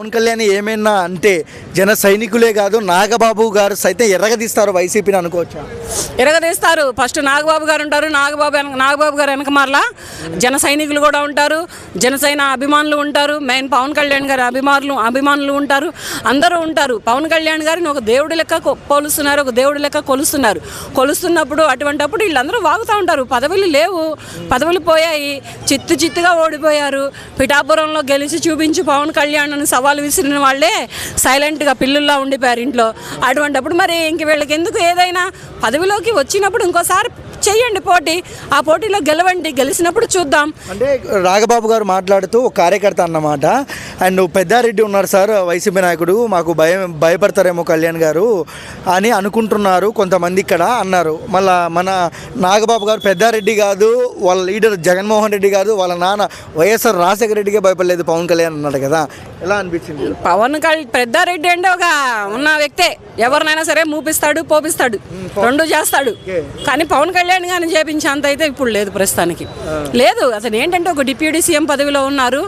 పవన్ కళ్యాణ్ ఏమైనా అంటే జన సైనికులే కాదు నాగబాబు గారు సైతం ఎర్రగదీస్తారు వైసీపీని అనుకోవచ్చా? ఎరగదీస్తారు ఫస్ట్ నాగబాబు గారు ఉంటారు. నాగబాబు వెనక నాగబాబు గారు వెనక మరలా జన సైనికులు కూడా ఉంటారు. జనసేన అభిమానులు ఉంటారు. మెయిన్ పవన్ కళ్యాణ్ గారి అభిమానులు అభిమానులు ఉంటారు. అందరూ ఉంటారు. పవన్ కళ్యాణ్ గారిని ఒక దేవుడి లెక్క కొ- పోలుస్తున్నారు ఒక దేవుడి లెక్క కొలుస్తున్నారు. కొలుస్తున్నప్పుడు అటువంటప్పుడు వీళ్ళందరూ వాగుతూ ఉంటారు. పదవులు లేవు. పదవులు పోయాయి. చిత్తు చిత్తుగా ఓడిపోయారు. పిఠాపురంలో గెలిచి చూపించి పవన్ కళ్యాణ్ అని విసిరిన వాళ్ళే సైలెంట్గా పిల్లుల్లా ఉండిపోయారు ఇంట్లో. అటువంటప్పుడు మరి ఇంక వీళ్ళకి ఎందుకు ఏదైనా? పదవిలోకి వచ్చినప్పుడు ఇంకోసారి చెయ్యండి పోటీ. ఆ పోటీలో గెలవండి. గెలిచినప్పుడు చూద్దాం. అంటే రాఘబాబు గారు మాట్లాడుతూ ఒక కార్యకర్త అన్నమాట. అండ్ పెద్దారెడ్డి ఉన్నారు సార్ వైసీపీ నాయకుడు. మాకు భయం భయపడతారేమో కళ్యాణ్ గారు అని అనుకుంటున్నారు కొంతమంది ఇక్కడ అన్నారు. మళ్ళా మన నాగబాబు గారు పెద్దారెడ్డి కాదు వాళ్ళ లీడర్ జగన్మోహన్ రెడ్డి కాదు వాళ్ళ నాన్న వైఎస్ఆర్ రాజశేఖర రెడ్డికే భయపడలేదు పవన్ కళ్యాణ్ అన్నాడు కదా. ఎలా అనిపించింది? పవన్ కళ్యాణ్ పెద్దారెడ్డి అంటే ఒక ఉన్న వ్యక్తే. ఎవరినైనా సరే మూపిస్తాడు పోపిస్తాడు. రెండు చేస్తాడు. కానీ పవన్ కళ్యాణ్ గారిని చేపించేంత అయితే ఇప్పుడు లేదు ప్రస్తుతానికి. లేదు అతను ఏంటంటే ఒక డిప్యూటీ సీఎం పదవిలో ఉన్నారు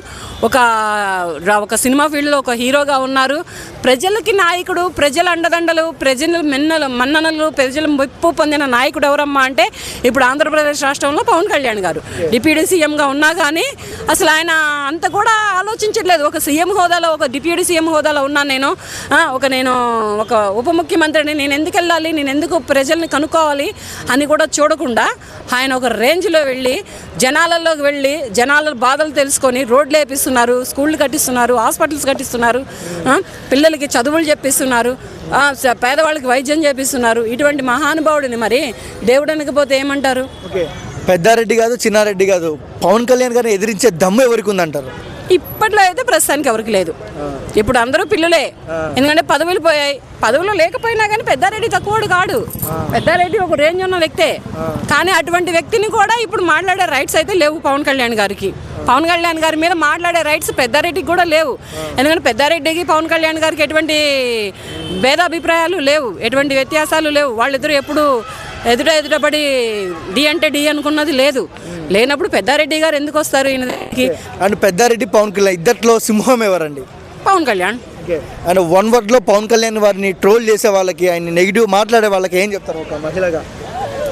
ఒక ఒక సినిమా ఫీల్డ్లో ఒక హీరోగా ఉన్నారు. ప్రజలకి నాయకుడు ప్రజల అండదండలు ప్రజల మిన్నలు మన్ననలు ప్రజల మెప్పు పొందిన నాయకుడు ఎవరమ్మా అంటే ఇప్పుడు ఆంధ్రప్రదేశ్ రాష్ట్రంలో పవన్ కళ్యాణ్ గారు. డిప్యూటీ సీఎంగా ఉన్నా కానీ అసలు ఆయన అంత కూడా ఆలోచించట్లేదు. ఒక సీఎం హోదాలో ఒక డిప్యూటీ సీఎం హోదాలో ఉన్నాను నేను ఒక నేను ఒక ఉప ముఖ్యమంత్రిని నేను ఎందుకు వెళ్ళాలి నేను ఎందుకు ప్రజల్ని కనుక్కోవాలి అని కూడా చూడకుండా ఆయన ఒక రేంజ్లో వెళ్ళి జనాలలోకి వెళ్ళి జనాల బాధలు తెలుసుకొని రోడ్లు వేపిస్తున్నారు స్కూళ్ళు కట్టిస్తున్నారు హాస్పిటల్స్ కట్టిస్తున్నారు పిల్లలకి చదువులు చెప్పిస్తున్నారు పేదవాళ్ళకి వైద్యం చేపిస్తున్నారు. ఇటువంటి మహానుభావుడిని మరి దేవుడు అనకపోతే ఏమంటారు? పెద్దారెడ్డి కాదు చిన్నారెడ్డి కాదు. పవన్ కళ్యాణ్ గారిని ఎదిరించే దమ్ము ఎవరికి ఉందంటారు? ఇప్పట్లో అయితే ప్రస్తుతానికి ఎవరికి లేదు. ఇప్పుడు అందరూ పిల్లలే. ఎందుకంటే పదవులు పోయాయి. పదవులు లేకపోయినా కానీ పెద్దారెడ్డి తక్కువడు కాడు. పెద్దారెడ్డి ఒక రేంజ్ ఉన్న వ్యక్తే. కానీ అటువంటి వ్యక్తిని కూడా ఇప్పుడు మాట్లాడే రైట్స్ అయితే లేవు పవన్ కళ్యాణ్ గారికి. పవన్ కళ్యాణ్ గారి మీద మాట్లాడే రైట్స్ పెద్దారెడ్డికి కూడా లేవు. ఎందుకంటే పెద్దారెడ్డికి పవన్ కళ్యాణ్ గారికి ఎటువంటి భేదాభిప్రాయాలు లేవు. ఎటువంటి వ్యత్యాసాలు లేవు. వాళ్ళిద్దరూ ఎప్పుడు ఎదుట ఎదుటపడి డి అంటే డి అనుకున్నది లేదు. లేనప్పుడు పెద్దారెడ్డి గారు ఎందుకు వస్తారు ఈయన అండ్ పెద్దారెడ్డి పవన్ కళ్యాణ్ ఇద్దట్లో సింహం ఎవరండి? పవన్ కళ్యాణ్. అండ్ వన్ వర్డ్లో పవన్ కళ్యాణ్ వారిని ట్రోల్ చేసే వాళ్ళకి ఆయన నెగిటివ్ మాట్లాడే వాళ్ళకి ఏం చెప్తారు ఒక మహిళగా?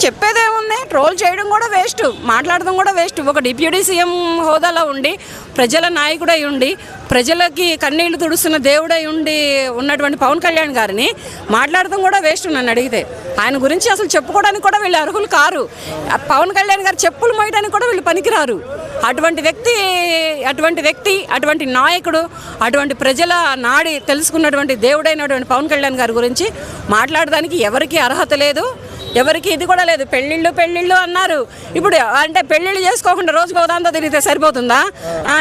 చెప్పేదేముంది? ట్రోల్ చేయడం కూడా వేస్ట్ మాట్లాడడం కూడా వేస్ట్. ఒక డిప్యూటీ సీఎం హోదాలో ఉండి ప్రజల నాయకుడై ఉండి ప్రజలకి కన్నీళ్ళు తుడుస్తున్న దేవుడై ఉండి ఉన్నటువంటి పవన్ కళ్యాణ్ గారిని మాట్లాడడం కూడా వేస్ట్ నన్ను అడిగితే. ఆయన గురించి అసలు చెప్పుకోవడానికి కూడా వీళ్ళు అర్హులు కారు. పవన్ కళ్యాణ్ గారు చెప్పులు మోయడానికి కూడా వీళ్ళు పనికిరారు. అటువంటి వ్యక్తి అటువంటి వ్యక్తి అటువంటి నాయకుడు అటువంటి ప్రజల నాడి తెలుసుకున్నటువంటి దేవుడైనటువంటి పవన్ కళ్యాణ్ గారి గురించి మాట్లాడడానికి ఎవరికీ అర్హత లేదు. ఎవరికి ఇది కూడా లేదు. పెళ్ళిళ్ళు పెళ్ళిళ్ళు అన్నారు. ఇప్పుడు అంటే పెళ్ళిళ్ళు చేసుకోకుండా రోజుకు దాంతో తిరిగితే సరిపోతుందా?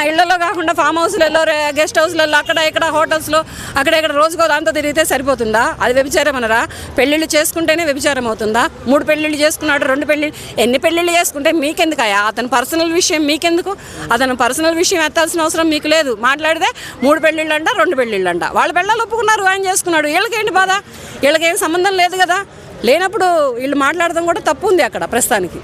ఇళ్ళలో కాకుండా ఫామ్ హౌస్లలో గెస్ట్ హౌస్లలో అక్కడ ఇక్కడ హోటల్స్లో అక్కడ ఇక్కడ రోజుకో దాంతో తిరిగితే సరిపోతుందా? అది వ్యభిచారం అనరా? పెళ్ళిళ్ళు చేసుకుంటేనే వ్యభిచారం అవుతుందా? మూడు పెళ్ళిళ్ళు చేసుకున్నాడు రెండు పెళ్ళిళ్ళు ఎన్ని పెళ్ళిళ్ళు చేసుకుంటే మీకెందుకయ్యా? అతని పర్సనల్ విషయం మీకెందుకు? అతను పర్సనల్ విషయం ఎత్తాల్సిన అవసరం మీకు లేదు. మాట్లాడితే మూడు పెళ్ళిళ్ళు అంట రెండు పెళ్ళిళ్ళు అంట వాళ్ళ పెళ్ళాలు ఒప్పుకున్నారు ఆయన చేసుకున్నాడు. వీళ్ళకేంటి బాధ? వీళ్ళకేం సంబంధం లేదు కదా? లేనప్పుడు వీళ్ళు మాట్లాడడం కూడా తప్పు ఉంది అక్కడ ప్రస్తుతానికి.